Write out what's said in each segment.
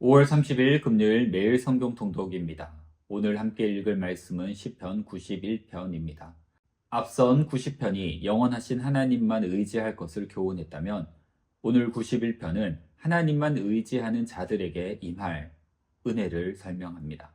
5월 30일 금요일 매일 성경 통독입니다. 오늘 함께 읽을 말씀은 시편 91편입니다. 앞선 90편이 영원하신 하나님만 의지할 것을 교훈했다면 오늘 91편은 하나님만 의지하는 자들에게 임할 은혜를 설명합니다.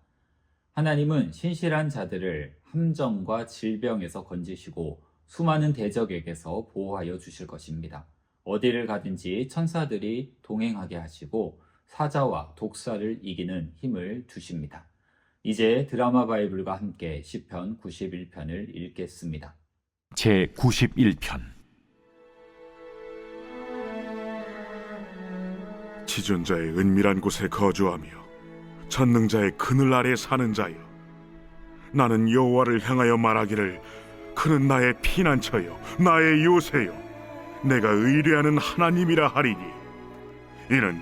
하나님은 신실한 자들을 함정과 질병에서 건지시고 수많은 대적에게서 보호하여 주실 것입니다. 어디를 가든지 천사들이 동행하게 하시고 사자와 독사를 이기는 힘을 주십니다. 이제 드라마 바이블과 함께 시편 91편을 읽겠습니다. 제 91편 지존자의 은밀한 곳에 거주하며 전능자의 그늘 아래 사는 자여 나는 여호와를 향하여 말하기를 그는 나의 피난처요 나의 요새요 내가 의뢰하는 하나님이라 하리니 이는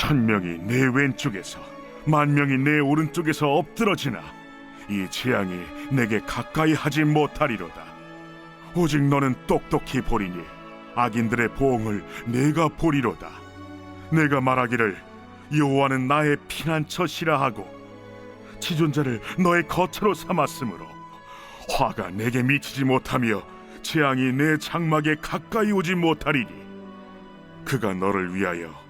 천 명이 내 왼쪽에서 만 명이 내 오른쪽에서 엎드러지나 이 재앙이 내게 가까이 하지 못하리로다. 오직 너는 똑똑히 보리니 악인들의 보응을 내가 보리로다. 내가 말하기를 여호와는 나의 피난처시라 하고 지존자를 너의 거처로 삼았으므로 화가 내게 미치지 못하며 재앙이 내 장막에 가까이 오지 못하리니 그가 너를 위하여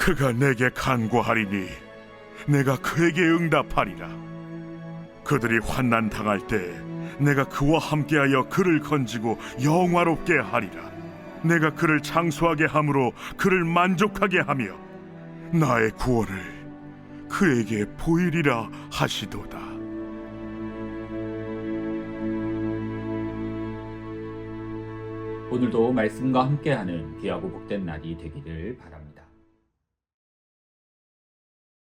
그가 내게 간구하리니 내가 그에게 응답하리라. 그들이 환난 당할 때 내가 그와 함께하여 그를 건지고 영화롭게 하리라. 내가 그를 장수하게 함으로 그를 만족하게 하며 나의 구원을 그에게 보이리라 하시도다. 오늘도 말씀과 함께하는 귀하고 복된 날이 되기를 바랍니다.